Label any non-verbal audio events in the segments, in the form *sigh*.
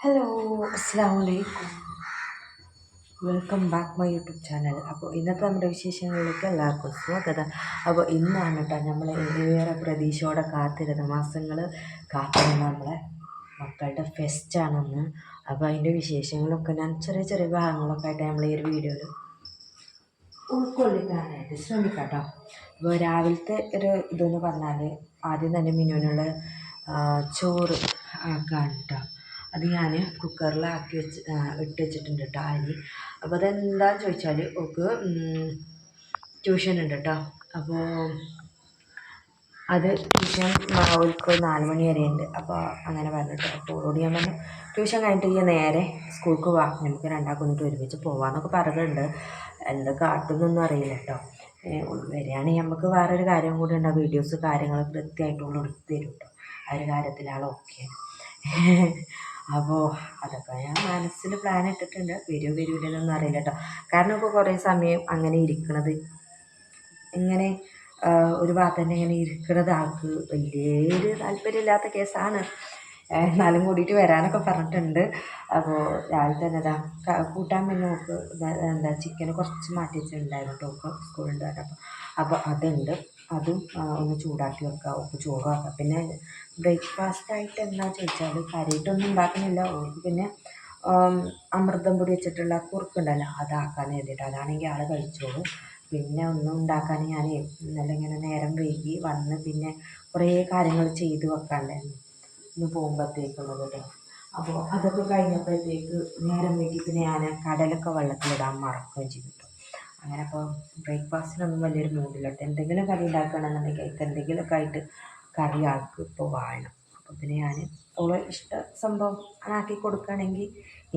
Hello അസ്സാം വലൈക്കും welcome back my YouTube channel അപ്പോൾ ഇന്നത്തെ നമ്മുടെ വിശേഷങ്ങളിലേക്ക് എല്ലാവർക്കും സ്വാഗതം. അപ്പോൾ ഇന്നാണ് കേട്ടോ നമ്മൾ ഏറെ പ്രതീക്ഷയോടെ കാത്തിരുന്ന മാസങ്ങൾ കാത്തിരുന്ന നമ്മളെ മക്കളുടെ ഫെസ്റ്റാണെന്ന് അപ്പോൾ അതിന്റെ വിശേഷങ്ങളൊക്കെ ഞാൻ ചെറിയ ചെറിയ ഭാഗങ്ങളൊക്കെ ആയിട്ട് നമ്മൾ ഈ ഒരു വീഡിയോയിൽ ഉൾക്കൊള്ളിക്കാനായിട്ട് ശ്രമിക്കാം കേട്ടോ അപ്പോൾ രാവിലത്തെ ഒരു ഇതെന്ന് പറഞ്ഞാൽ ആദ്യം തന്നെ മിനുവിനുള്ള ചോറ് ആക്കാൻ കേട്ടോ അത് ഞാൻ കുക്കറിലാക്കി വെച്ച് ഇട്ട് വെച്ചിട്ടുണ്ട് കേട്ടോ അരി. അപ്പോൾ അതെന്താണെന്ന് ചോദിച്ചാൽ ഓക്ക് ട്യൂഷൻ ഉണ്ട് കേട്ടോ അപ്പോൾ അത് ട്യൂഷൻ ഓൾക്ക് നാല് മണി വരെ ഉണ്ട് അപ്പോൾ അങ്ങനെ പറഞ്ഞിട്ട് അപ്പോൾ ഓളോട് ഞാൻ പറഞ്ഞു ട്യൂഷൻ കഴിഞ്ഞിട്ട് ഞാൻ നേരെ സ്കൂൾക്ക് വാ. നമുക്ക് രണ്ടാൾക്കും എന്നിട്ട് ഒരുമിച്ച് പോവാന്നൊക്കെ പറയുന്നുണ്ട് എന്താ കാട്ടുന്നൊന്നും അറിയില്ല കേട്ടോ വരികയാണെങ്കിൽ നമുക്ക് വേറൊരു കാര്യം കൂടി ഉണ്ട്. വീഡിയോസ് കാര്യങ്ങൾ കൃത്യമായിട്ടുള്ള എടുത്ത് തരും കേട്ടോ ആ ഒരു കാര്യത്തിലാണ് ഓക്കെ. അപ്പോൾ അതൊക്കെ ഞാൻ മനസ്സിൽ പ്ലാൻ ഇട്ടിട്ടുണ്ട്. വരൂ വരൂലെന്നൊന്നും അറിയില്ല കേട്ടോ കാരണം ഇപ്പോൾ കുറേ സമയം അങ്ങനെ ഇരിക്കണത്. ഇങ്ങനെ ഒരു ഭാഗത്ത് തന്നെ ഇങ്ങനെ ഇരിക്കണത് ആൾക്ക് വലിയൊരു താല്പര്യമില്ലാത്ത കേസാണ് എന്നാലും കൂടിയിട്ട് വരാനൊക്കെ പറഞ്ഞിട്ടുണ്ട്. അപ്പോൾ രാവിലെ തന്നെ ഇതാ കൂട്ടാൻ പിന്നെ നോക്ക് എന്താ ചിക്കൻ കുറച്ച് മാറ്റി വെച്ചിട്ടുണ്ടായിരുന്നു കേട്ടോ സ്കൂളിൽ അപ്പോൾ അപ്പോൾ അതുണ്ട്. അതും ഒന്ന് ചൂടാക്കി വെക്കുക ഉപ്പ് ചോറാക്കുക പിന്നെ ബ്രേക്ക്ഫാസ്റ്റ് ആയിട്ട് എന്താ ചോദിച്ചാൽ കാര്യമായിട്ടൊന്നും ഉണ്ടാക്കുന്നില്ല ഓർക്ക് പിന്നെ അമൃതം പൊടി വെച്ചിട്ടുള്ള കുറുക്കുണ്ടല്ലോ അതാക്കാൻ എഴുതിയിട്ട് അതാണെങ്കിൽ ആൾ കഴിച്ചോളൂ. പിന്നെ ഒന്നും ഉണ്ടാക്കാൻ ഞാൻ ഇന്നലെ ഇങ്ങനെ നേരം വൈകി വന്ന് പിന്നെ കുറേ കാര്യങ്ങൾ ചെയ്ത് വെക്കാണ്ടായിരുന്നു ഇന്ന് പോകുമ്പോഴത്തേക്കുള്ളത് കേട്ടോ അപ്പോൾ അതൊക്കെ കഴിഞ്ഞപ്പോഴത്തേക്ക് നേരം വീട്ടിൽ പിന്നെ ഞാൻ കടലൊക്കെ വെള്ളത്തിലിടാൻ മറക്കുകയും ചെയ്തു അങ്ങനെ അപ്പോൾ ബ്രേക്ക്ഫാസ്റ്റിനൊന്നും വലിയൊരു മൂഡില്ല കേട്ടോ എന്തെങ്കിലും കറി ഉണ്ടാക്കുകയാണെന്നുണ്ടെങ്കിൽ എന്തെങ്കിലുമൊക്കെ ആയിട്ട് കറി ആൾക്ക് ഇപ്പോൾ വേണം. അപ്പോൾ പിന്നെ ഞാൻ ഓളെ ഇഷ്ട സംഭവം ആക്കി കൊടുക്കുകയാണെങ്കിൽ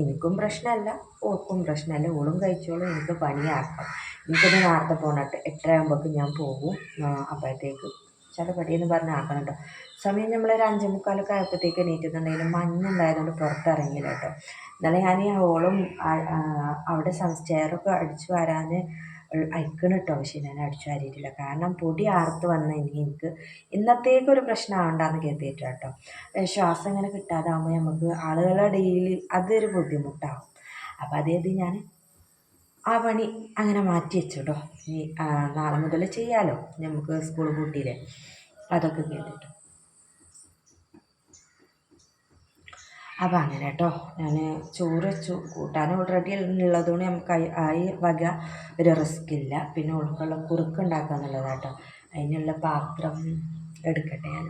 എനിക്കും പ്രശ്നമല്ല ഓർക്കും പ്രശ്നമല്ല. ഓളും കഴിച്ചോളും എനിക്ക് പണിയാക്കാം. എനിക്കൊന്ന് നേരത്തെ പോകണം എട്ടരയാകുമ്പോഴേക്ക് ഞാൻ പോകും. അപ്പോഴത്തേക്ക് ചടപടിയെന്ന് പറഞ്ഞ് ആക്കണം കേട്ടോ സമയം നമ്മളൊരു അഞ്ചേ മുക്കാലൊക്കെ ആയപ്പോഴത്തേക്ക് എണീറ്റുന്നുണ്ടെങ്കിലും മഞ്ഞുണ്ടായതുകൊണ്ട് പുറത്തിറങ്ങിയില്ല കേട്ടോ. എന്നാലും ഞാൻ ഈ ഹോളും അവിടെ സ്റ്റെയറൊക്കെ അടിച്ചു വരാൻ അയക്കണം കേട്ടോ. പക്ഷേ ഞാൻ അടിച്ചു വാരിയിട്ടില്ല. കാരണം പൊടി ആർത്ത് വന്ന് എനിക്ക് ഇന്നത്തേക്കൊരു പ്രശ്നം ആവണ്ടെന്ന് കരുതിയിട്ട് കേട്ടോ. ശ്വാസം ഇങ്ങനെ കിട്ടാതാകുമ്പോൾ നമുക്ക് ആളുകളുടെ ഡെയിലി അതൊരു ബുദ്ധിമുട്ടാവും. അപ്പോൾ അതേത് ഞാൻ ആ പണി അങ്ങനെ മാറ്റി വെച്ചു കേട്ടോ ഇനി നാളെ മുതൽ ചെയ്യാമല്ലോ നമുക്ക് സ്കൂൾ പൂട്ടിയില്ലേ. അതൊക്കെ കേട്ടിട്ട്. അപ്പം അങ്ങനെ കേട്ടോ ഞാൻ ചോറ് വെച്ചു. കൂട്ടാൻ ഓൾറെഡി ഉള്ളതുകൊണ്ട് നമുക്ക് ആയി വക ഒരു റിസ്ക് ഇല്ല. പിന്നെ ഉൾക്കുള്ള കുറുക്ക് ഉണ്ടാക്കുക എന്നുള്ളത് കേട്ടോ അതിനുള്ള പാത്രം എടുക്കട്ടെ ഞാൻ.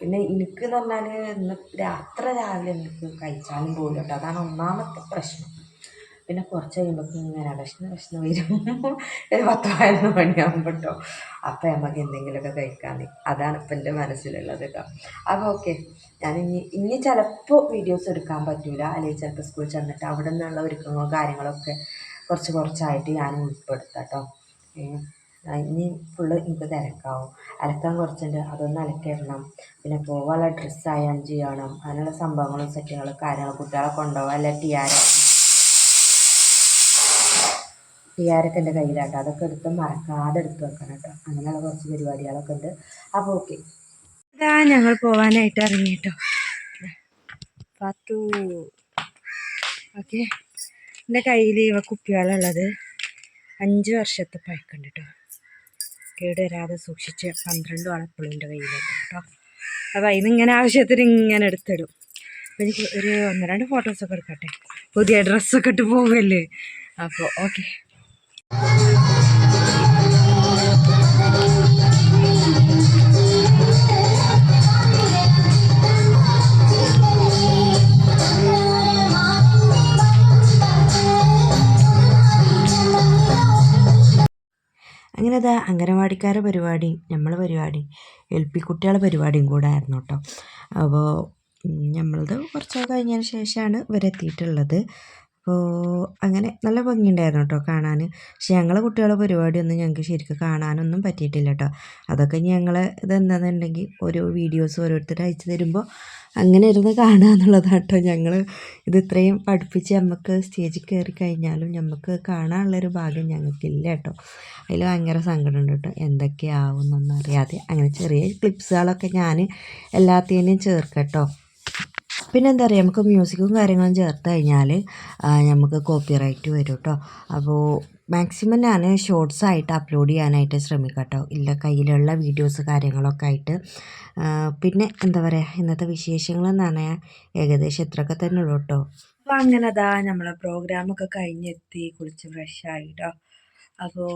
പിന്നെ എനിക്ക് എന്ന് പറഞ്ഞാൽ ഇന്ന് രാത്രി രാവിലെ എനിക്ക് കഴിച്ചാലും പോലും കേട്ടോ. അതാണ് ഒന്നാമത്തെ പ്രശ്നം. പിന്നെ കുറച്ച് കഴിയുമ്പോഴേക്കും ഇങ്ങനെ വിശന്ന് വിശന്ന് വരും. ഒരു പത്ത് പതിനൊന്ന് മണിയാകുമ്പോൾ കേട്ടോ അപ്പം നമുക്ക് എന്തെങ്കിലുമൊക്കെ കഴിക്കാൻ അതാണ് ഇപ്പം എന്റെ മനസ്സിലുള്ളത് കേട്ടോ അപ്പോൾ ഓക്കെ. ഞാൻ ഇനി ഇനി ചിലപ്പോൾ വീഡിയോസ് എടുക്കാൻ പറ്റില്ല അല്ലെങ്കിൽ ചിലപ്പോൾ സ്കൂളിൽ ചെന്നിട്ട് അവിടെ നിന്നുള്ള ഒരുക്കങ്ങളോ കാര്യങ്ങളൊക്കെ കുറച്ച് കുറച്ചായിട്ട് ഞാൻ ഉൾപ്പെടുത്താം കേട്ടോ ഇനി ഫുള്ള് എനിക്ക് തിരക്കാവും. അലക്കാൻ കുറച്ചുണ്ട്. അതൊന്ന് അലക്കിടണം പിന്നെ പോകാനുള്ള ഡ്രസ്സ് അയൺ ചെയ്യണം. അങ്ങനെയുള്ള സംഭവങ്ങളും സെറ്റുകളും കാര്യങ്ങളും കുട്ടികളെ കൊണ്ടുപോകാം അല്ല ടിയാര ടിയാരൊക്കെ എന്റെ കയ്യിലാട്ടോ. അതൊക്കെ എടുത്ത് മറക്കാതെ എടുത്ത് വെക്കണം കേട്ടോ. അങ്ങനെയുള്ള കുറച്ച് പരിപാടികളൊക്കെ ഉണ്ട്. അപ്പോൾ ഓക്കെ. ഇതാ ഞങ്ങൾ പോവാനായിട്ട് ഇറങ്ങി കേട്ടോ. പത്തു ഓക്കെ. എന്റെ കയ്യിൽ ഇവ കുപ്പികളുള്ളത് അഞ്ച് വർഷത്തെ പഴക്കുണ്ട് കേട്ടോ. കേട് വരാതെ സൂക്ഷിച്ച് പന്ത്രണ്ട് വളപ്പുള്ളിന്റെ കയ്യിലുണ്ട് കേട്ടോ. അപ്പോൾ അതിനിങ്ങനെ ആവശ്യത്തിന് ഇങ്ങനെ എടുത്തിടും. അപ്പോൾ എനിക്ക് ഒരു ഒന്ന് രണ്ട് ഫോട്ടോസൊക്കെ എടുക്കട്ടെ. പുതിയ ഡ്രസ്സൊക്കെ ഇട്ട് പോവല്ലേ? അപ്പോൾ ഓക്കെ. അങ്ങനെ അത് അംഗനവാടിക്കാരുടെ പരിപാടി നമ്മളെ പരിപാടി എൽ പി കുട്ടികളുടെ പരിപാടിയും കൂടെ ആയിരുന്നു കേട്ടോ. അപ്പോൾ നമ്മളത് കുറച്ച് കഴിഞ്ഞതിന് ശേഷമാണ് ഇവരെത്തിയിട്ടുള്ളത്. അപ്പോൾ അങ്ങനെ നല്ല ഭംഗിയുണ്ടായിരുന്നു കേട്ടോ കാണാൻ. പക്ഷെ ഞങ്ങളെ കുട്ടികളുടെ പരിപാടിയൊന്നും ഞങ്ങൾക്ക് ശരിക്കും കാണാനൊന്നും പറ്റിയിട്ടില്ല കേട്ടോ. അതൊക്കെ ഞങ്ങൾ ഇതെന്താണെന്നുണ്ടെങ്കിൽ ഓരോ വീഡിയോസ് ഓരോരുത്തർ അയച്ചു തരുമ്പോൾ അങ്ങനെ ഇരുന്ന് കാണുക എന്നുള്ളതാണ് കേട്ടോ. ഞങ്ങൾ ഇത് ഇത്രയും പഠിപ്പിച്ച് നമുക്ക് സ്റ്റേജിൽ കയറി കഴിഞ്ഞാലും നമുക്ക് കാണാനുള്ളൊരു ഭാഗ്യം ഞങ്ങൾക്കില്ല കേട്ടോ. അതിൽ ഭയങ്കര സങ്കടമുണ്ട് കേട്ടോ. എന്തൊക്കെയാവും എന്നൊന്നും അറിയാതെ. അങ്ങനെ ചെറിയ ക്ലിപ്സുകളൊക്കെ ഞാൻ എല്ലാത്തിനും ചേർക്കട്ടോ പിന്നെ എന്താ പറയുക നമുക്ക് മ്യൂസിക്കും കാര്യങ്ങളും ചേർത്ത് കഴിഞ്ഞാൽ നമുക്ക് കോപ്പിറൈറ്റ് വരും കേട്ടോ അപ്പോൾ മാക്സിമം ഞാൻ ഷോർട്സ് ആയിട്ട് അപ്ലോഡ് ചെയ്യാനായിട്ട് ശ്രമിക്കാം കേട്ടോ ഇല്ല കയ്യിലുള്ള വീഡിയോസ് കാര്യങ്ങളൊക്കെ ആയിട്ട്. പിന്നെ എന്താ പറയുക ഇന്നത്തെ വിശേഷങ്ങൾ എന്ന് പറഞ്ഞാൽ ഏകദേശം ഇത്രയൊക്കെ തന്നെ ഉള്ളൂ കേട്ടോ അപ്പോൾ അങ്ങനെ അതാ നമ്മളെ പ്രോഗ്രാമൊക്കെ കഴിഞ്ഞെത്തി കുളിച്ച് ഫ്രഷ് ആയിട്ടോ അപ്പോൾ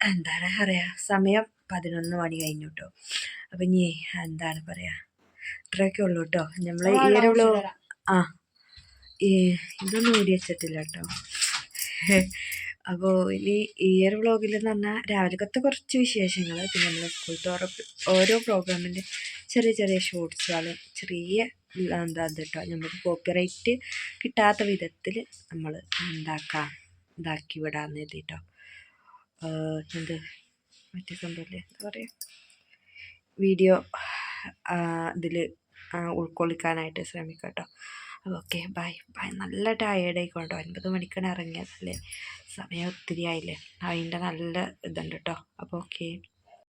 എന്താണ് പറയുക സമയം പതിനൊന്ന് മണി കഴിഞ്ഞു കേട്ടോ അപ്പം ഇനി എന്താണ് പറയുക ഇത്രയൊക്കെ ഉള്ളൂ കേട്ടോ നമ്മൾ ഈ ഒരു വ്ലോഗ് ആ. ഈ ഇതൊന്നും ഊരി വെച്ചിട്ടില്ല കേട്ടോ *laughs* അപ്പോൾ ഇനി ഈ ഒരു വ്ളോഗിൽ എന്ന് പറഞ്ഞാൽ രാവിലത്തെ കുറച്ച് വിശേഷങ്ങൾ പിന്നെ നമ്മൾ സ്കൂളത്തെ ഓരോ ഓരോ പ്രോഗ്രാമിന്റെ ചെറിയ ചെറിയ ഷോർട്സുകൾ ചെറിയ എന്താ കേട്ടോ നമുക്ക് കോപ്പിറൈറ്റ് കിട്ടാത്ത വിധത്തിൽ നമ്മൾ എന്താക്കാം ഇതാക്കി വിടാമെന്ന് എഴുതിട്ടോ എന്ത്? മറ്റേ സംഭവം എന്താ പറയുക വീഡിയോ ഇതിൽ ഉൾക്കൊള്ളിക്കാനായിട്ട് ശ്രമിക്കാം കേട്ടോ ഓക്കെ ബൈ. ബൈ. നല്ല ടയേർഡ് കേട്ടോ ഒൻപത് മണിക്കാണ് ഇറങ്ങിയതല്ലേ സമയം ഒത്തിരി ആയില്ലേ? അതിന്റെ നല്ല ഇതുണ്ട് കേട്ടോ അപ്പോൾ ഓക്കെ.